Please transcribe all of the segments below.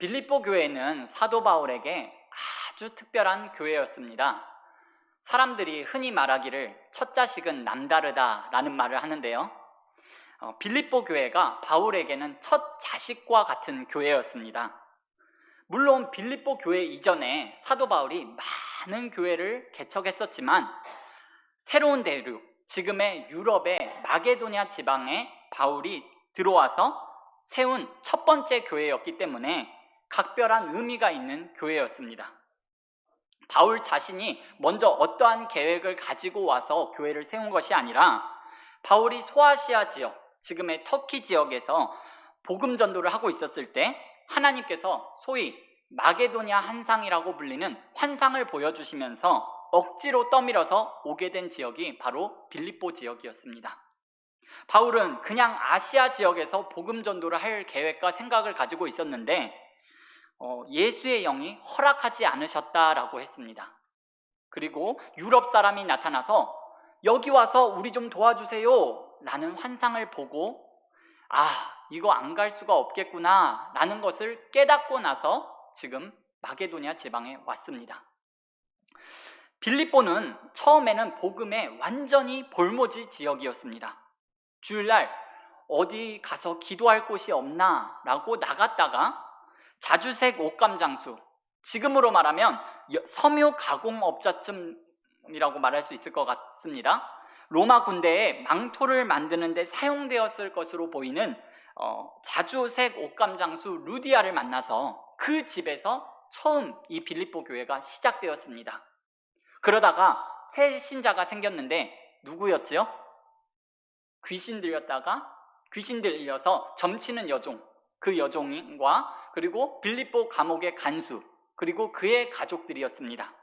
빌립보 교회는 사도 바울에게 아주 특별한 교회였습니다. 사람들이 흔히 말하기를 첫 자식은 남다르다라는 말을 하는데요. 어, 빌립보 교회가 바울에게는 첫 자식과 같은 교회였습니다. 물론 빌립보 교회 이전에 사도 바울이 많은 교회를 개척했었지만 새로운 대륙, 지금의 유럽의 마게도니아 지방에 바울이 들어와서 세운 첫 번째 교회였기 때문에 각별한 의미가 있는 교회였습니다. 바울 자신이 먼저 어떠한 계획을 가지고 와서 교회를 세운 것이 아니라 바울이 소아시아 지역, 지금의 터키 지역에서 복음 전도를 하고 있었을 때 하나님께서 소위 마게도니아 한상이라고 불리는 환상을 보여주시면서 억지로 떠밀어서 오게 된 지역이 바로 빌립보 지역이었습니다. 바울은 그냥 아시아 지역에서 복음 전도를 할 계획과 생각을 가지고 있었는데 어, 예수의 영이 허락하지 않으셨다라고 했습니다. 그리고 유럽 사람이 나타나서 여기 와서 우리 좀 도와주세요 라는 환상을 보고 아 이거 안 갈 수가 없겠구나 라는 것을 깨닫고 나서 지금 마게도니아 지방에 왔습니다. 빌립보는 처음에는 복음의 완전히 볼모지 지역이었습니다. 주일날 어디 가서 기도할 곳이 없나 라고 나갔다가 자주색 옷감 장수, 지금으로 말하면 섬유 가공업자쯤이라고 말할 수 있을 것 같습니다. 로마 군대에 망토를 만드는데 사용되었을 것으로 보이는 어, 자주색 옷감 장수 루디아를 만나서 그 집에서 처음 이 빌립보 교회가 시작되었습니다. 그러다가 새 신자가 생겼는데 누구였지요? 귀신 들렸다가 귀신 들려서 점치는 여종, 그 여종과 그리고 빌립보 감옥의 간수, 그리고 그의 가족들이었습니다.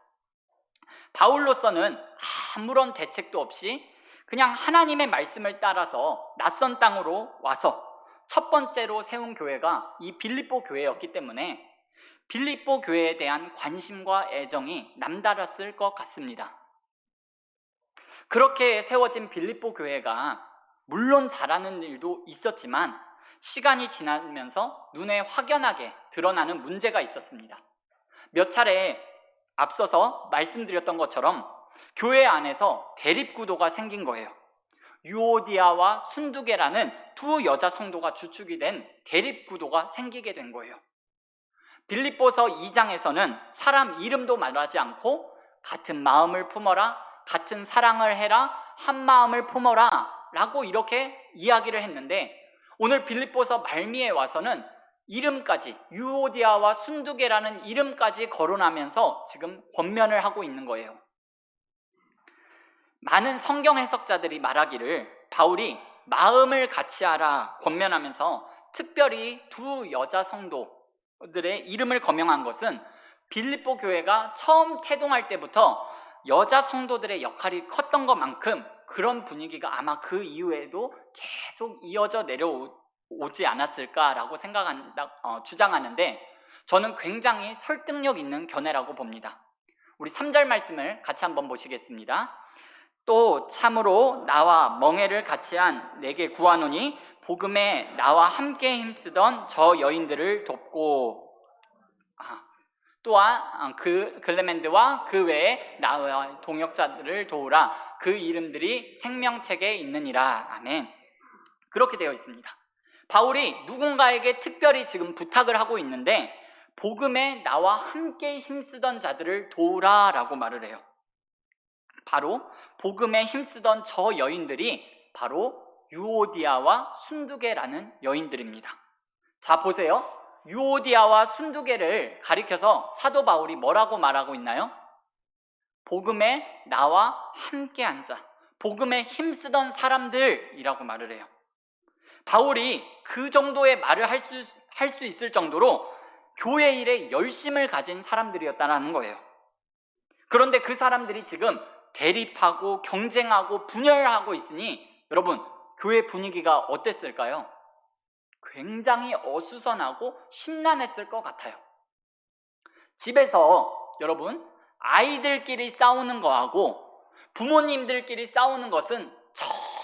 바울로서는 아무런 대책도 없이 그냥 하나님의 말씀을 따라서 낯선 땅으로 와서 첫 번째로 세운 교회가 이 빌립보 교회였기 때문에 빌립보 교회에 대한 관심과 애정이 남달랐을 것 같습니다. 그렇게 세워진 빌립보 교회가 물론 잘하는 일도 있었지만 시간이 지나면서 눈에 확연하게 드러나는 문제가 있었습니다. 몇 차례 앞서서 말씀드렸던 것처럼 교회 안에서 대립구도가 생긴 거예요. 유오디아와 순두계라는 두 여자 성도가 주축이 된 대립구도가 생기게 된 거예요. 빌립보서 2장에서는 사람 이름도 말하지 않고 같은 마음을 품어라, 같은 사랑을 해라, 한 마음을 품어라 라고 이렇게 이야기를 했는데 오늘 빌립보서 말미에 와서는 이름까지 유오디아와 순두계라는 이름까지 거론하면서 지금 권면을 하고 있는 거예요. 많은 성경 해석자들이 말하기를 바울이 마음을 같이 하라 권면하면서 특별히 두 여자 성도들의 이름을 거명한 것은 빌립보 교회가 처음 태동할 때부터 여자 성도들의 역할이 컸던 것만큼 그런 분위기가 아마 그 이후에도 계속 이어져 내려오지 않았을까라고 생각한다, 어, 주장하는데 저는 굉장히 설득력 있는 견해라고 봅니다. 우리 3절 말씀을 같이 한번 보시겠습니다. 또 참으로 나와 멍해를 같이 한 내게 구하노니 복음에 나와 함께 힘쓰던 저 여인들을 돕고 아, 또한 어, 그 글레멘드와 그 외에 나와 동역자들을 도우라. 그 이름들이 생명책에 있느니라. 아멘. 그렇게 되어 있습니다. 바울이 누군가에게 특별히 지금 부탁을 하고 있는데 복음에 나와 함께 힘쓰던 자들을 도우라 라고 말을 해요. 바로 복음에 힘쓰던 저 여인들이 바로 유오디아와 순두계라는 여인들입니다. 자, 보세요. 유오디아와 순두계를 가리켜서 사도 바울이 뭐라고 말하고 있나요? 복음에 나와 함께 앉아. 복음에 힘쓰던 사람들이라고 말을 해요. 바울이 그 정도의 말을 할 수, 할 수 있을 정도로 교회 일에 열심을 가진 사람들이었다는 거예요. 그런데 그 사람들이 지금 대립하고 경쟁하고 분열하고 있으니 여러분 교회 분위기가 어땠을까요? 굉장히 어수선하고 심란했을 것 같아요. 집에서 여러분 아이들끼리 싸우는 거하고 부모님들끼리 싸우는 것은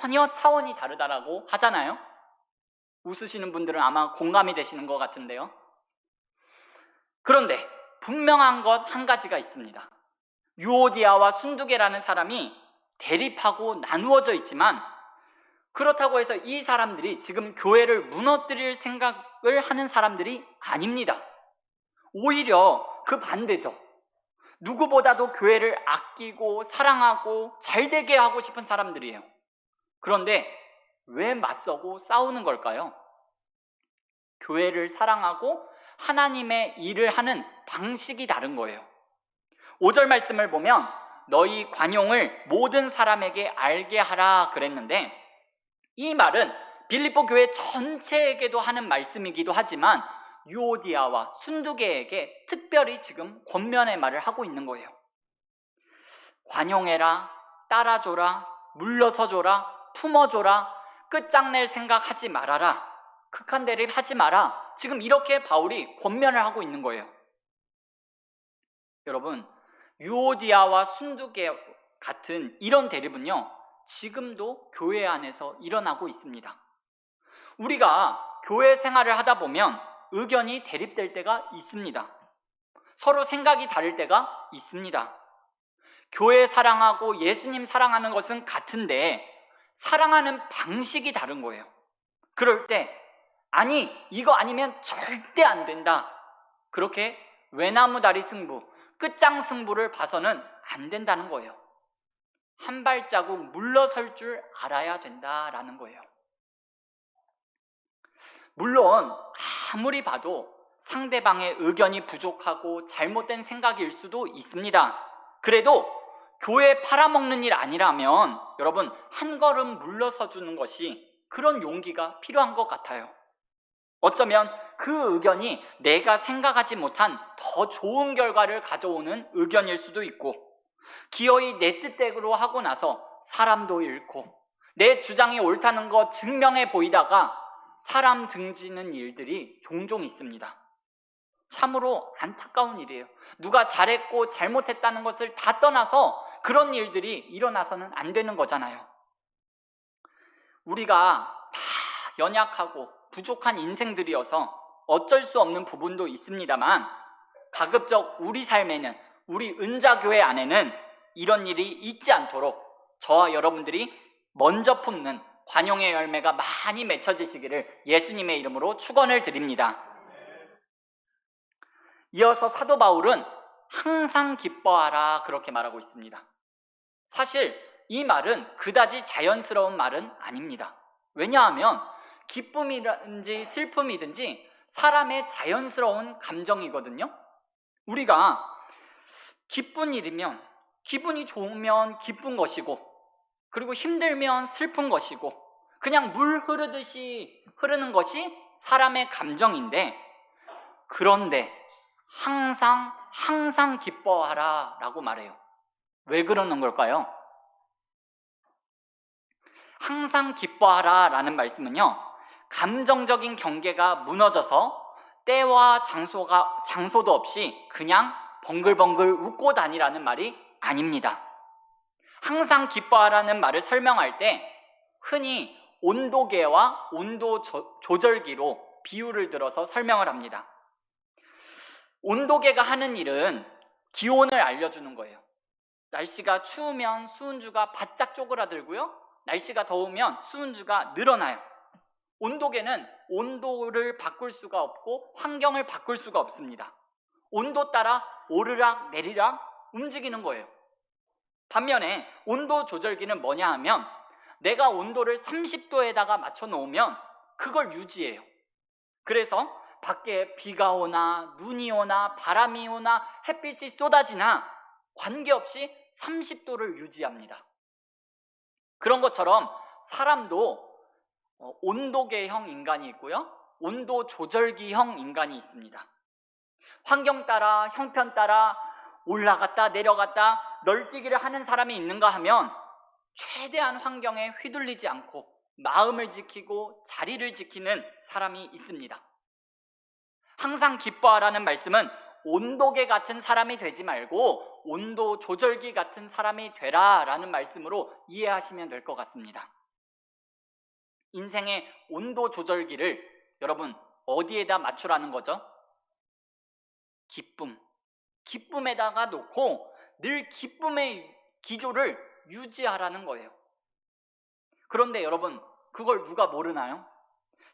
전혀 차원이 다르다라고 하잖아요. 웃으시는 분들은 아마 공감이 되시는 것 같은데요. 그런데 분명한 것 한 가지가 있습니다. 유오디아와 순두계라는 사람이 대립하고 나누어져 있지만 그렇다고 해서 이 사람들이 지금 교회를 무너뜨릴 생각을 하는 사람들이 아닙니다. 오히려 그 반대죠. 누구보다도 교회를 아끼고 사랑하고 잘되게 하고 싶은 사람들이에요. 그런데 왜 맞서고 싸우는 걸까요? 교회를 사랑하고 하나님의 일을 하는 방식이 다른 거예요. 5절 말씀을 보면 너희 관용을 모든 사람에게 알게 하라 그랬는데 이 말은 빌립보 교회 전체에게도 하는 말씀이기도 하지만 유오디아와 순두계에게 특별히 지금 권면의 말을 하고 있는 거예요. 관용해라, 따라줘라, 물러서줘라, 품어줘라, 끝장낼 생각하지 말아라, 극한 대립 하지 마라. 지금 이렇게 바울이 권면을 하고 있는 거예요. 여러분, 유오디아와 순두계 같은 이런 대립은요, 지금도 교회 안에서 일어나고 있습니다. 우리가 교회 생활을 하다 보면 의견이 대립될 때가 있습니다. 서로 생각이 다를 때가 있습니다. 교회 사랑하고 예수님 사랑하는 것은 같은데 사랑하는 방식이 다른 거예요. 그럴 때 아니 이거 아니면 절대 안 된다. 그렇게 외나무 다리 승부, 끝장 승부를 봐서는 안 된다는 거예요. 한 발자국 물러설 줄 알아야 된다라는 거예요. 물론 아무리 봐도 상대방의 의견이 부족하고 잘못된 생각일 수도 있습니다. 그래도 교회 팔아먹는 일 아니라면 여러분 한 걸음 물러서 주는 것이 그런 용기가 필요한 것 같아요. 어쩌면 그 의견이 내가 생각하지 못한 더 좋은 결과를 가져오는 의견일 수도 있고 기어이 내 뜻대로 하고 나서 사람도 잃고 내 주장이 옳다는 거 증명해 보이다가 사람 등지는 일들이 종종 있습니다. 참으로 안타까운 일이에요. 누가 잘했고 잘못했다는 것을 다 떠나서 그런 일들이 일어나서는 안 되는 거잖아요. 우리가 다 연약하고 부족한 인생들이어서 어쩔 수 없는 부분도 있습니다만 가급적 우리 삶에는 우리 은자교회 안에는 이런 일이 있지 않도록 저와 여러분들이 먼저 품는 관용의 열매가 많이 맺혀지시기를 예수님의 이름으로 축원을 드립니다. 이어서 사도 바울은 항상 기뻐하라 그렇게 말하고 있습니다. 사실 이 말은 그다지 자연스러운 말은 아닙니다. 왜냐하면 기쁨이든지 슬픔이든지 사람의 자연스러운 감정이거든요. 우리가 기쁜 일이면 기분이 좋으면 기쁜 것이고 그리고 힘들면 슬픈 것이고 그냥 물 흐르듯이 흐르는 것이 사람의 감정인데 그런데 항상 항상 기뻐하라 라고 말해요. 왜 그러는 걸까요? 항상 기뻐하라 라는 말씀은요, 감정적인 경계가 무너져서 때와 장소가, 장소도 없이 그냥 벙글벙글 웃고 다니라는 말이 아닙니다. 항상 기뻐하라는 말을 설명할 때 흔히 온도계와 온도 조, 조절기로 비유를 들어서 설명을 합니다. 온도계가 하는 일은 기온을 알려주는 거예요. 날씨가 추우면 수은주가 바짝 쪼그라들고요. 날씨가 더우면 수은주가 늘어나요. 온도계는 온도를 바꿀 수가 없고 환경을 바꿀 수가 없습니다. 온도 따라 오르락 내리락 움직이는 거예요. 반면에 온도 조절기는 뭐냐 하면 내가 온도를 30도에다가 맞춰 놓으면 그걸 유지해요. 그래서 밖에 비가 오나 눈이 오나 바람이 오나 햇빛이 쏟아지나 관계없이 30도를 유지합니다. 그런 것처럼 사람도 어, 온도계형 인간이 있고요. 온도 조절기형 인간이 있습니다. 환경 따라 형편 따라 올라갔다 내려갔다 널뛰기를 하는 사람이 있는가 하면 최대한 환경에 휘둘리지 않고 마음을 지키고 자리를 지키는 사람이 있습니다. 항상 기뻐하라는 말씀은 온도계 같은 사람이 되지 말고 온도 조절기 같은 사람이 되라 라는 말씀으로 이해하시면 될 것 같습니다. 인생의 온도 조절기를 여러분 어디에다 맞추라는 거죠? 기쁨. 기쁨에다가 놓고 늘 기쁨의 기조를 유지하라는 거예요. 그런데 여러분, 그걸 누가 모르나요?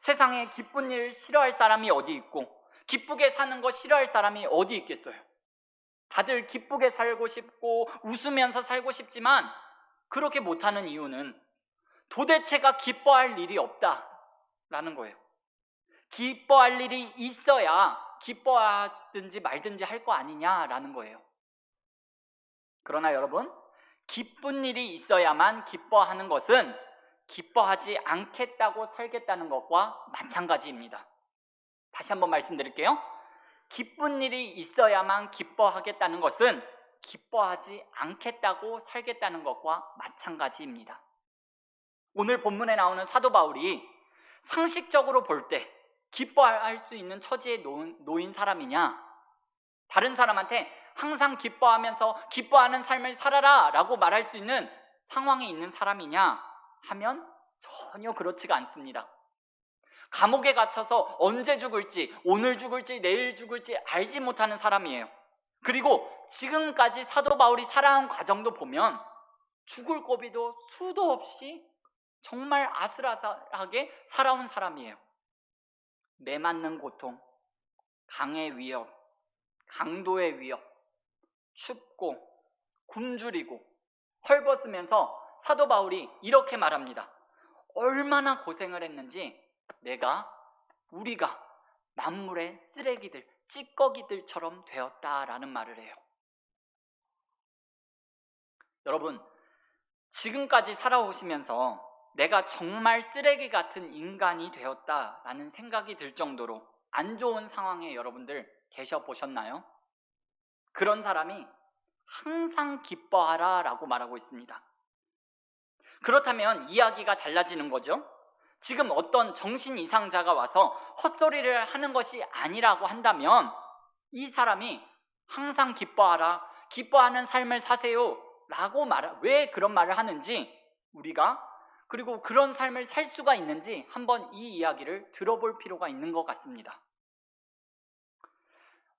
세상에 기쁜 일 싫어할 사람이 어디 있고, 기쁘게 사는 거 싫어할 사람이 어디 있겠어요? 다들 기쁘게 살고 싶고, 웃으면서 살고 싶지만, 그렇게 못하는 이유는 도대체가 기뻐할 일이 없다라는 거예요. 기뻐할 일이 있어야 기뻐하든지 말든지 할 거 아니냐라는 거예요. 그러나 여러분, 기쁜 일이 있어야만 기뻐하는 것은 기뻐하지 않겠다고 살겠다는 것과 마찬가지입니다. 다시 한번 말씀드릴게요. 기쁜 일이 있어야만 기뻐하겠다는 것은 기뻐하지 않겠다고 살겠다는 것과 마찬가지입니다. 오늘 본문에 나오는 사도 바울이 상식적으로 볼 때 기뻐할 수 있는 처지에 놓인, 놓인 사람이냐? 다른 사람한테 항상 기뻐하면서 기뻐하는 삶을 살아라 라고 말할 수 있는 상황에 있는 사람이냐 하면 전혀 그렇지가 않습니다. 감옥에 갇혀서 언제 죽을지, 오늘 죽을지, 내일 죽을지 알지 못하는 사람이에요. 그리고 지금까지 사도 바울이 살아온 과정도 보면 죽을 고비도 수도 없이 정말 아슬아슬하게 살아온 사람이에요. 매 맞는 고통, 강의 위협, 강도의 위협, 춥고 굶주리고 헐벗으면서 사도 바울이 이렇게 말합니다. 얼마나 고생을 했는지 내가 우리가 만물의 쓰레기들, 찌꺼기들처럼 되었다라는 말을 해요. 여러분, 지금까지 살아오시면서 내가 정말 쓰레기 같은 인간이 되었다라는 생각이 들 정도로 안 좋은 상황에 여러분들 계셔 보셨나요? 그런 사람이 항상 기뻐하라 라고 말하고 있습니다. 그렇다면 이야기가 달라지는 거죠. 지금 어떤 정신 이상자가 와서 헛소리를 하는 것이 아니라고 한다면 이 사람이 항상 기뻐하라, 기뻐하는 삶을 사세요 라고 말, 왜 그런 말을 하는지 우리가 그리고 그런 삶을 살 수가 있는지 한번 이 이야기를 들어볼 필요가 있는 것 같습니다.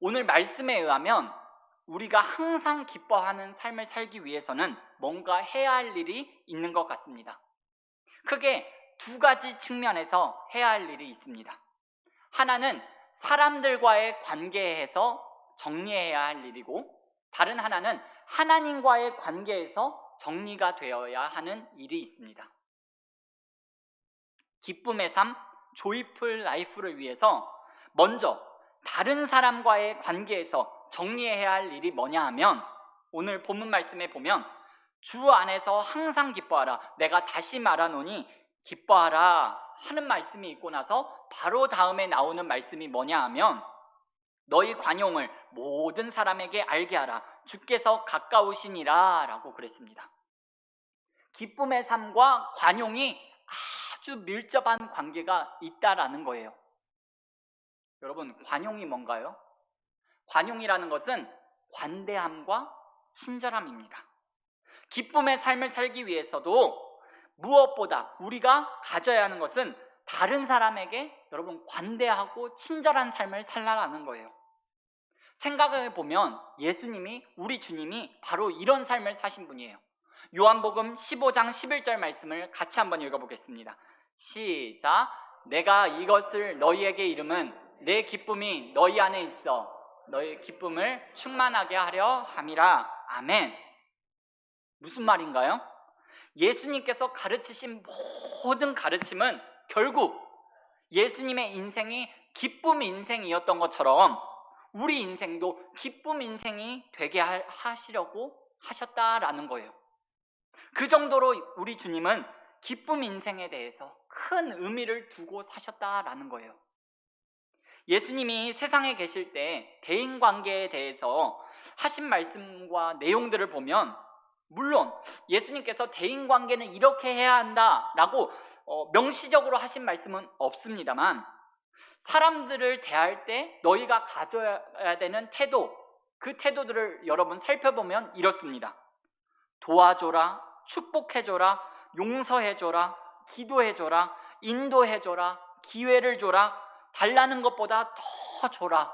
오늘 말씀에 의하면 우리가 항상 기뻐하는 삶을 살기 위해서는 뭔가 해야 할 일이 있는 것 같습니다. 크게 두 가지 측면에서 해야 할 일이 있습니다. 하나는 사람들과의 관계에서 정리해야 할 일이고, 다른 하나는 하나님과의 관계에서 정리가 되어야 하는 일이 있습니다. 기쁨의 삶, 조이풀 라이프를 위해서 먼저 다른 사람과의 관계에서 정리해야 할 일이 뭐냐 하면 오늘 본문 말씀에 보면 주 안에서 항상 기뻐하라. 내가 다시 말하노니 기뻐하라 하는 말씀이 있고 나서 바로 다음에 나오는 말씀이 뭐냐 하면 너희 관용을 모든 사람에게 알게 하라. 주께서 가까우시니라 라고 그랬습니다. 기쁨의 삶과 관용이 아주 밀접한 관계가 있다라는 거예요. 여러분, 관용이 뭔가요? 관용이라는 것은 관대함과 친절함입니다. 기쁨의 삶을 살기 위해서도 무엇보다 우리가 가져야 하는 것은 다른 사람에게 여러분 관대하고 친절한 삶을 살라라는 거예요. 생각해 보면 예수님이 우리 주님이 바로 이런 삶을 사신 분이에요. 요한복음 15장 11절 말씀을 같이 한번 읽어보겠습니다. 시작. 내가 이것을 너희에게 이름은 내 기쁨이 너희 안에 있어 너희 기쁨을 충만하게 하려 함이라. 아멘. 무슨 말인가요? 예수님께서 가르치신 모든 가르침은 결국 예수님의 인생이 기쁨 인생이었던 것처럼 우리 인생도 기쁨 인생이 되게 하시려고 하셨다라는 거예요. 그 정도로 우리 주님은 기쁨 인생에 대해서 큰 의미를 두고 사셨다라는 거예요. 예수님이 세상에 계실 때 대인 관계에 대해서 하신 말씀과 내용들을 보면 물론 예수님께서 대인 관계는 이렇게 해야 한다라고 어, 명시적으로 하신 말씀은 없습니다만 사람들을 대할 때 너희가 가져야 되는 태도 그 태도들을 여러분 살펴보면 이렇습니다. 도와줘라, 축복해줘라, 용서해줘라, 기도해줘라, 인도해줘라, 기회를 줘라, 달라는 것보다 더 줘라.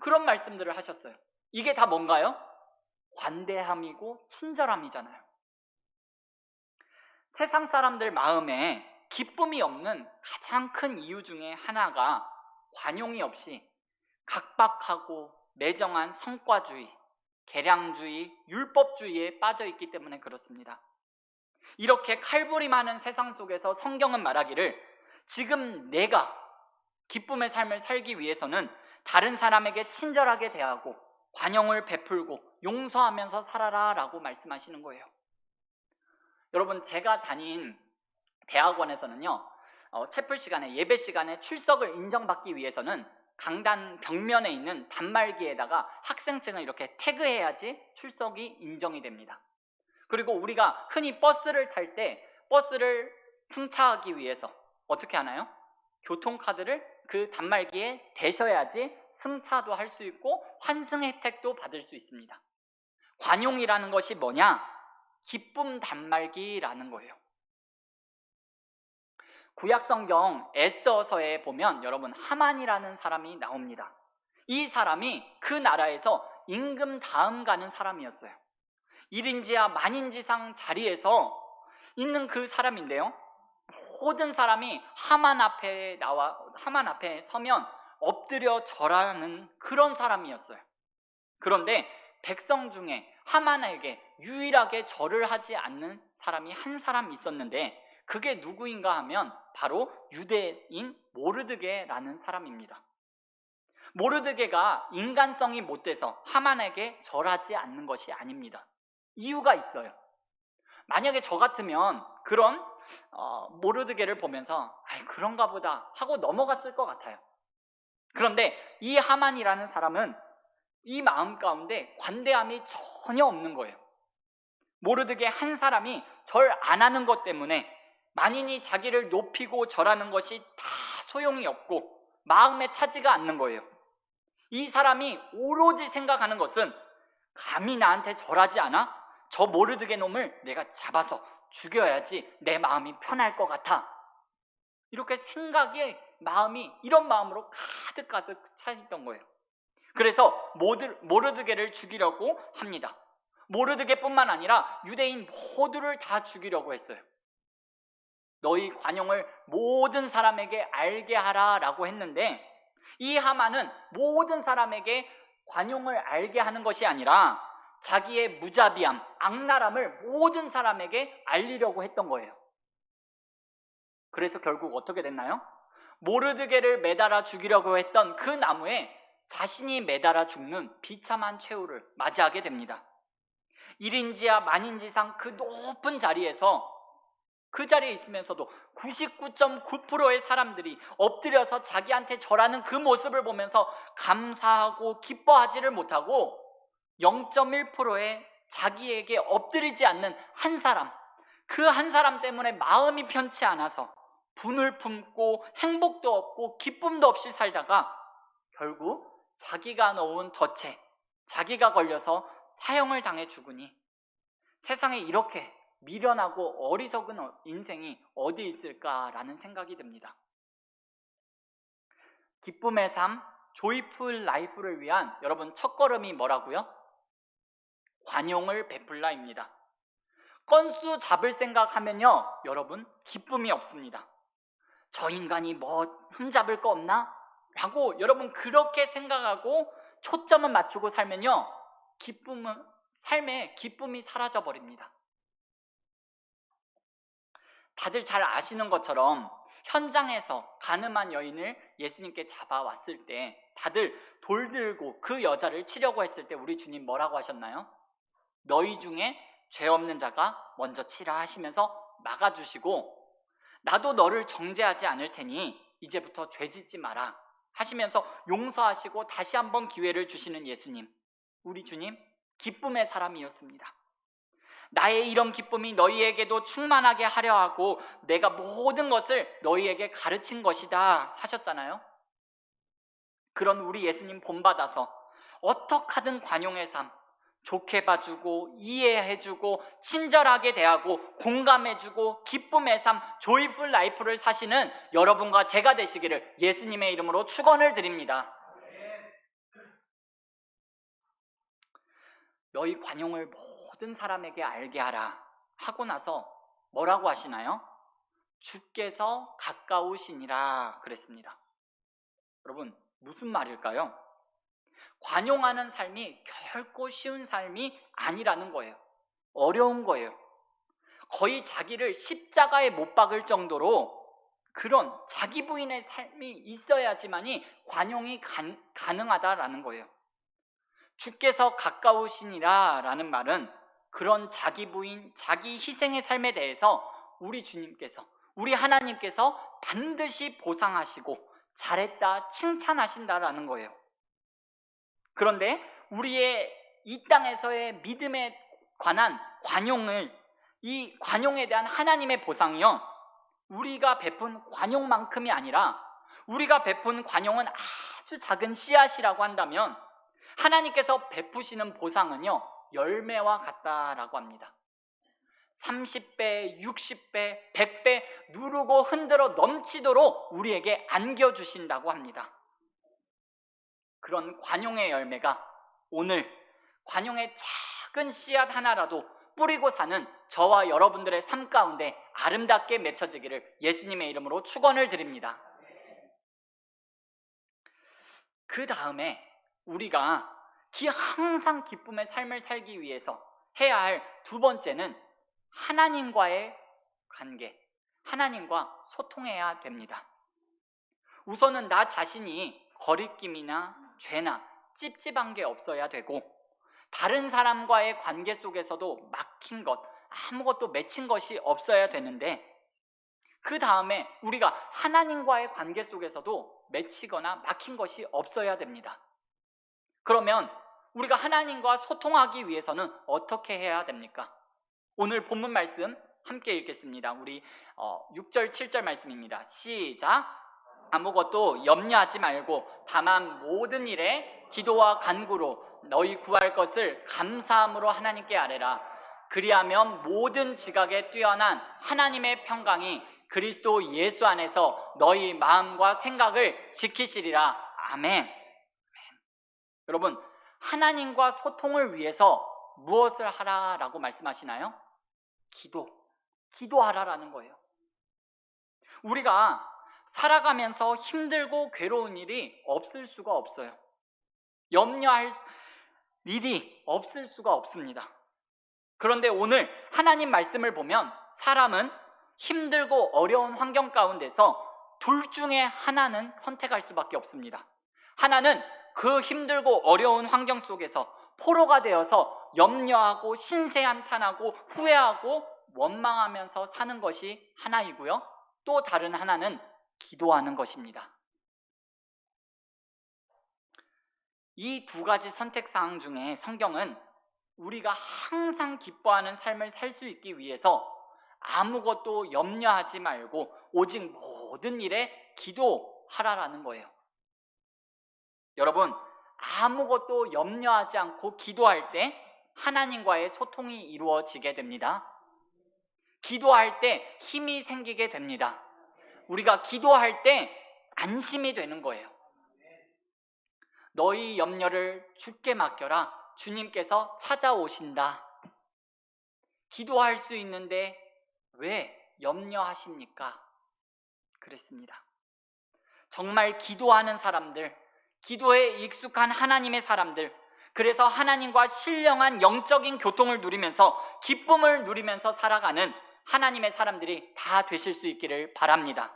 그런 말씀들을 하셨어요. 이게 다 뭔가요? 관대함이고 친절함이잖아요. 세상 사람들 마음에 기쁨이 없는 가장 큰 이유 중에 하나가 관용이 없이 각박하고 매정한 성과주의, 계량주의, 율법주의에 빠져 있기 때문에 그렇습니다. 이렇게 칼부림 하는 세상 속에서 성경은 말하기를 지금 내가 기쁨의 삶을 살기 위해서는 다른 사람에게 친절하게 대하고 관용을 베풀고 용서하면서 살아라 라고 말씀하시는 거예요. 여러분, 제가 다닌 대학원에서는요, 어, 채플 시간에, 예배 시간에 출석을 인정받기 위해서는 강단 벽면에 있는 단말기에다가 학생증을 이렇게 태그해야지 출석이 인정이 됩니다. 그리고 우리가 흔히 버스를 탈 때 버스를 승차하기 위해서 어떻게 하나요? 교통카드를 그 단말기에 대셔야지 승차도 할 수 있고 환승 혜택도 받을 수 있습니다. 관용이라는 것이 뭐냐? 기쁨 단말기라는 거예요. 구약성경 에스더서에 보면 여러분 하만이라는 사람이 나옵니다. 이 사람이 그 나라에서 임금 다음 가는 사람이었어요. 1인지하 만인지상 자리에서 있는 그 사람인데요. 모든 사람이 하만 앞에 나와 하만 앞에 서면 엎드려 절하는 그런 사람이었어요. 그런데 백성 중에 하만에게 유일하게 절을 하지 않는 사람이 한 사람 있었는데 그게 누구인가 하면 바로 유대인 모르드게라는 사람입니다. 모르드게가 인간성이 못돼서 하만에게 절하지 않는 것이 아닙니다. 이유가 있어요. 만약에 저 같으면 그런 어, 모르드게를 보면서 아이 그런가 보다 하고 넘어갔을 것 같아요. 그런데 이 하만이라는 사람은 이 마음 가운데 관대함이 전혀 없는 거예요. 모르드게 한 사람이 절 안 하는 것 때문에 만인이 자기를 높이고 절하는 것이 다 소용이 없고 마음에 차지가 않는 거예요. 이 사람이 오로지 생각하는 것은 감히 나한테 절하지 않아? 저 모르드게 놈을 내가 잡아서 죽여야지 내 마음이 편할 것 같아. 이렇게 생각에 마음이 이런 마음으로 가득가득 차 있던 거예요. 그래서 모드, 모르드게를 죽이려고 합니다. 모르드게뿐만 아니라 유대인 모두를 다 죽이려고 했어요. 너희 관용을 모든 사람에게 알게 하라라고 했는데 이 하만은 모든 사람에게 관용을 알게 하는 것이 아니라 자기의 무자비함, 악랄함을 모든 사람에게 알리려고 했던 거예요. 그래서 결국 어떻게 됐나요? 모르드게를 매달아 죽이려고 했던 그 나무에 자신이 매달아 죽는 비참한 최후를 맞이하게 됩니다. 1인지야 만인지상 그 높은 자리에서 그 자리에 있으면서도 99.9%의 사람들이 엎드려서 자기한테 절하는 그 모습을 보면서 감사하고 기뻐하지를 못하고 0.1%의 자기에게 엎드리지 않는 한 사람, 그 한 사람 때문에 마음이 편치 않아서 분을 품고 행복도 없고 기쁨도 없이 살다가 결국 자기가 놓은 덫에 자기가 걸려서 사형을 당해 죽으니 세상에 이렇게 미련하고 어리석은 인생이 어디 있을까라는 생각이 듭니다. 기쁨의 삶, 조이풀 라이프를 위한 여러분 첫걸음이 뭐라고요? 관용을 베풀라입니다. 건수 잡을 생각하면요, 여러분 기쁨이 없습니다. 저 인간이 뭐 흠잡을 거 없나? 라고 여러분 그렇게 생각하고 초점을 맞추고 살면요, 기쁨은 삶에 기쁨이 사라져 버립니다. 다들 잘 아시는 것처럼 현장에서 가늠한 여인을 예수님께 잡아왔을 때 다들 돌 들고 그 여자를 치려고 했을 때 우리 주님 뭐라고 하셨나요? 너희 중에 죄 없는 자가 먼저 치라 하시면서 막아주시고 나도 너를 정죄하지 않을 테니 이제부터 죄 짓지 마라 하시면서 용서하시고 다시 한번 기회를 주시는 예수님 우리 주님 기쁨의 사람이었습니다. 나의 이런 기쁨이 너희에게도 충만하게 하려 하고 내가 모든 것을 너희에게 가르친 것이다 하셨잖아요. 그런 우리 예수님 본받아서 어떻게 하든 관용의 삶, 좋게 봐주고 이해해주고 친절하게 대하고 공감해주고 기쁨의 삶, 조이풀 라이프를 사시는 여러분과 제가 되시기를 예수님의 이름으로 축원을 드립니다. 너희 관용을 모든 사람에게 알게 하라 하고 나서 뭐라고 하시나요? 주께서 가까우시니라 그랬습니다. 여러분 무슨 말일까요? 관용하는 삶이 결코 쉬운 삶이 아니라는 거예요. 어려운 거예요. 거의 자기를 십자가에 못 박을 정도로 그런 자기 부인의 삶이 있어야지만이 관용이 가, 가능하다라는 거예요. 주께서 가까우시니라 라는 말은 그런 자기 부인, 자기 희생의 삶에 대해서 우리 주님께서, 우리 하나님께서 반드시 보상하시고 잘했다, 칭찬하신다라는 거예요. 그런데 우리의 이 땅에서의 믿음에 관한 관용을, 이 관용에 대한 하나님의 보상이요. 우리가 베푼 관용만큼이 아니라 우리가 베푼 관용은 아주 작은 씨앗이라고 한다면 하나님께서 베푸시는 보상은요, 열매와 같다라고 합니다. 30배, 60배, 100배 누르고 흔들어 넘치도록 우리에게 안겨주신다고 합니다. 그런 관용의 열매가 오늘 관용의 작은 씨앗 하나라도 뿌리고 사는 저와 여러분들의 삶 가운데 아름답게 맺혀지기를 예수님의 이름으로 축원을 드립니다. 그 다음에 우리가 기 항상 기쁨의 삶을 살기 위해서 해야 할 두 번째는 하나님과의 관계, 하나님과 소통해야 됩니다. 우선은 나 자신이 거리낌이나 죄나 찝찝한 게 없어야 되고 다른 사람과의 관계 속에서도 막힌 것, 아무것도 맺힌 것이 없어야 되는데 그 다음에 우리가 하나님과의 관계 속에서도 맺히거나 막힌 것이 없어야 됩니다. 그러면 우리가 하나님과 소통하기 위해서는 어떻게 해야 됩니까? 오늘 본문 말씀 함께 읽겠습니다. 우리 6절, 어, 7절 말씀입니다. 시작. 아무것도 염려하지 말고 다만 모든 일에 기도와 간구로 너희 구할 것을 감사함으로 하나님께 아뢰라. 그리하면 모든 지각에 뛰어난 하나님의 평강이 그리스도 예수 안에서 너희 마음과 생각을 지키시리라. 아멘. 여러분, 하나님과 소통을 위해서 무엇을 하라라고 말씀하시나요? 기도. 기도하라라는 거예요. 우리가 살아가면서 힘들고 괴로운 일이 없을 수가 없어요. 염려할 일이 없을 수가 없습니다. 그런데 오늘 하나님 말씀을 보면 사람은 힘들고 어려운 환경 가운데서 둘 중에 하나는 선택할 수밖에 없습니다. 하나는 그 힘들고 어려운 환경 속에서 포로가 되어서 염려하고 신세한탄하고 후회하고 원망하면서 사는 것이 하나이고요. 또 다른 하나는 기도하는 것입니다. 이 두 가지 선택 사항 중에 성경은 우리가 항상 기뻐하는 삶을 살 수 있기 위해서 아무것도 염려하지 말고 오직 모든 일에 기도하라라는 거예요. 여러분, 아무것도 염려하지 않고 기도할 때 하나님과의 소통이 이루어지게 됩니다. 기도할 때 힘이 생기게 됩니다. 우리가 기도할 때 안심이 되는 거예요. 너희 염려를 주께 맡겨라. 주님께서 찾아오신다. 기도할 수 있는데 왜 염려하십니까? 그랬습니다. 정말 기도하는 사람들, 기도에 익숙한 하나님의 사람들, 그래서 하나님과 신령한 영적인 교통을 누리면서 기쁨을 누리면서 살아가는 하나님의 사람들이 다 되실 수 있기를 바랍니다.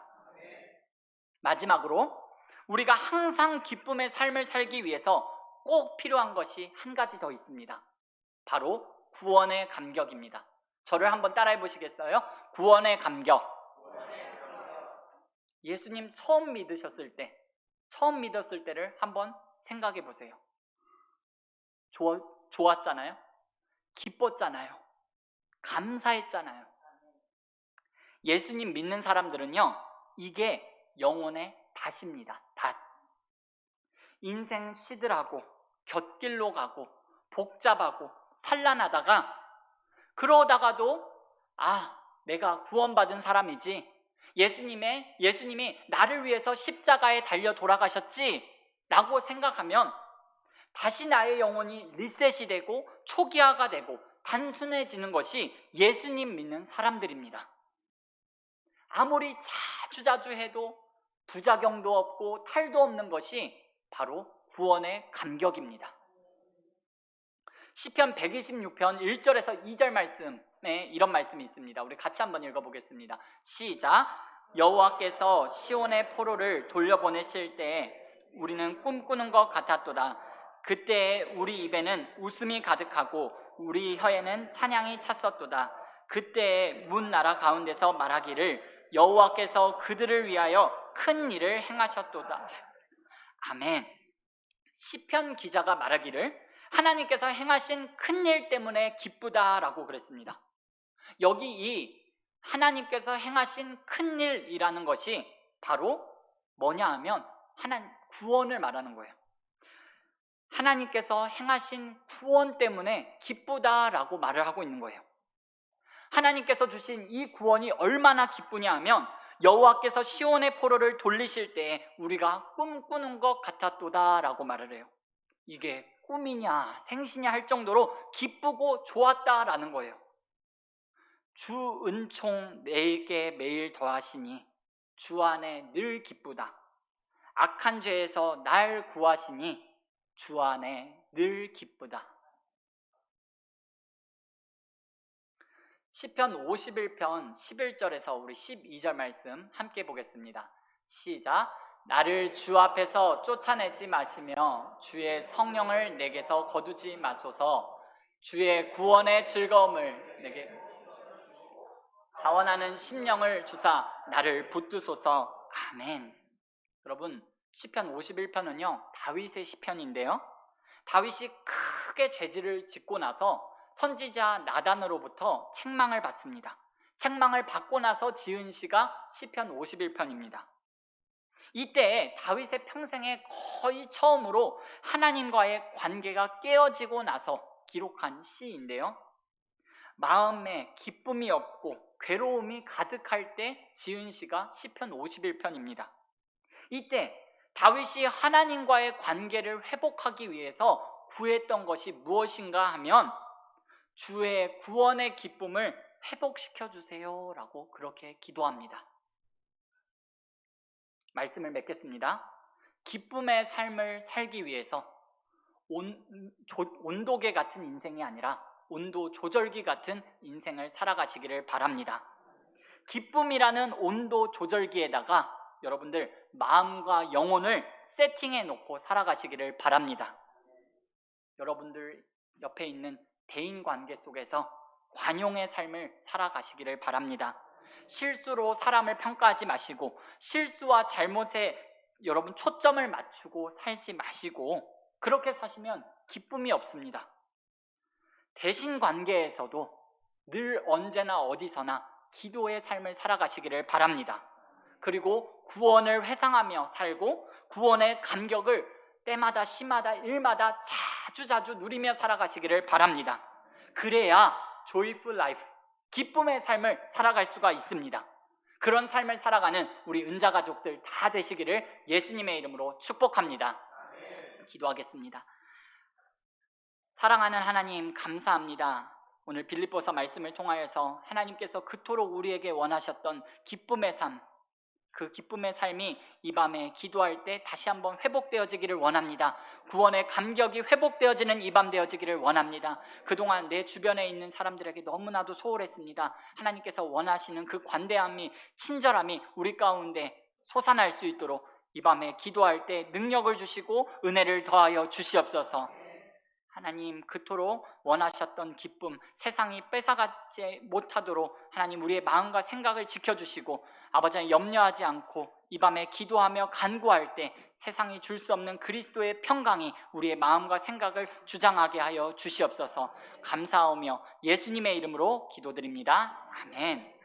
마지막으로 우리가 항상 기쁨의 삶을 살기 위해서 꼭 필요한 것이 한 가지 더 있습니다. 바로 구원의 감격입니다. 저를 한번 따라해 보시겠어요? 구원의 감격. 예수님 처음 믿으셨을 때, 처음 믿었을 때를 한번 생각해 보세요. 좋, 좋았잖아요? 기뻤잖아요? 감사했잖아요? 예수님 믿는 사람들은요, 이게 영혼의 닷입니다. 닷. 인생 시들하고, 곁길로 가고, 복잡하고, 산란하다가, 그러다가도, 아, 내가 구원받은 사람이지. 예수님의, 예수님이 나를 위해서 십자가에 달려 돌아가셨지. 라고 생각하면 다시 나의 영혼이 리셋이 되고 초기화가 되고 단순해지는 것이 예수님 믿는 사람들입니다. 아무리 자주자주 해도 부작용도 없고 탈도 없는 것이 바로 구원의 감격입니다. 시편 126편 1절에서 2절 말씀에 이런 말씀이 있습니다. 우리 같이 한번 읽어보겠습니다. 시작. 여호와께서 시온의 포로를 돌려보내실 때 우리는 꿈꾸는 것 같았도다. 그때 우리 입에는 웃음이 가득하고 우리 혀에는 찬양이 찼었도다. 그때 문 나라 가운데서 말하기를 여호와께서 그들을 위하여 큰 일을 행하셨도다. 아멘. 시편 기자가 말하기를 하나님께서 행하신 큰 일 때문에 기쁘다라고 그랬습니다. 여기 이 하나님께서 행하신 큰 일이라는 것이 바로 뭐냐 하면 하나님 구원을 말하는 거예요. 하나님께서 행하신 구원 때문에 기쁘다라고 말을 하고 있는 거예요. 하나님께서 주신 이 구원이 얼마나 기쁘냐 하면 여호와께서 시온의 포로를 돌리실 때 우리가 꿈꾸는 것 같았도다라고 말을 해요. 이게 꿈이냐 생시냐 할 정도로 기쁘고 좋았다라는 거예요. 주 은총 내게 매일 더하시니 주 안에 늘 기쁘다. 악한 죄에서 날 구하시니 주 안에 늘 기쁘다. 시편 51편 11절에서 우리 12절 말씀 함께 보겠습니다. 시작. 나를 주 앞에서 쫓아내지 마시며 주의 성령을 내게서 거두지 마소서. 주의 구원의 즐거움을 내게 자원하는 심령을 주사 나를 붙드소서. 아멘. 여러분, 시편 51편은요. 다윗의 시편인데요. 다윗이 크게 죄질을 짓고 나서 선지자 나단으로부터 책망을 받습니다. 책망을 받고 나서 지은 시가 시편 51편입니다. 이때 다윗의 평생에 거의 처음으로 하나님과의 관계가 깨어지고 나서 기록한 시인데요. 마음에 기쁨이 없고 괴로움이 가득할 때 지은 시가 시편 51편입니다. 이때 다윗이 하나님과의 관계를 회복하기 위해서 구했던 것이 무엇인가 하면 주의 구원의 기쁨을 회복시켜 주세요 라고 그렇게 기도합니다. 말씀을 맺겠습니다. 기쁨의 삶을 살기 위해서 온, 조, 온도계 같은 인생이 아니라 온도 조절기 같은 인생을 살아가시기를 바랍니다. 기쁨이라는 온도 조절기에다가 여러분들 마음과 영혼을 세팅해 놓고 살아가시기를 바랍니다. 여러분들 옆에 있는 대인 관계 속에서 관용의 삶을 살아가시기를 바랍니다. 실수로 사람을 평가하지 마시고 실수와 잘못에 여러분 초점을 맞추고 살지 마시고 그렇게 사시면 기쁨이 없습니다. 대신 관계에서도 늘 언제나 어디서나 기도의 삶을 살아가시기를 바랍니다. 그리고 구원을 회상하며 살고 구원의 감격을 때마다 시마다 일마다 자주 자주 누리며 살아가시기를 바랍니다. 그래야 조이풀 라이프, 기쁨의 삶을 살아갈 수가 있습니다. 그런 삶을 살아가는 우리 은자 가족들 다 되시기를 예수님의 이름으로 축복합니다. 기도하겠습니다. 사랑하는 하나님 감사합니다. 오늘 빌립보서 말씀을 통하여서 하나님께서 그토록 우리에게 원하셨던 기쁨의 삶, 그 기쁨의 삶이 이 밤에 기도할 때 다시 한번 회복되어지기를 원합니다. 구원의 감격이 회복되어지는 이 밤 되어지기를 원합니다. 그동안 내 주변에 있는 사람들에게 너무나도 소홀했습니다. 하나님께서 원하시는 그 관대함이, 친절함이 우리 가운데 솟아날 수 있도록 이 밤에 기도할 때 능력을 주시고 은혜를 더하여 주시옵소서. 하나님 그토록 원하셨던 기쁨 세상이 뺏어가지 못하도록 하나님 우리의 마음과 생각을 지켜주시고 아버지 염려하지 않고 이 밤에 기도하며 간구할 때 세상이 줄 수 없는 그리스도의 평강이 우리의 마음과 생각을 주장하게 하여 주시옵소서 감사하며 예수님의 이름으로 기도드립니다. 아멘.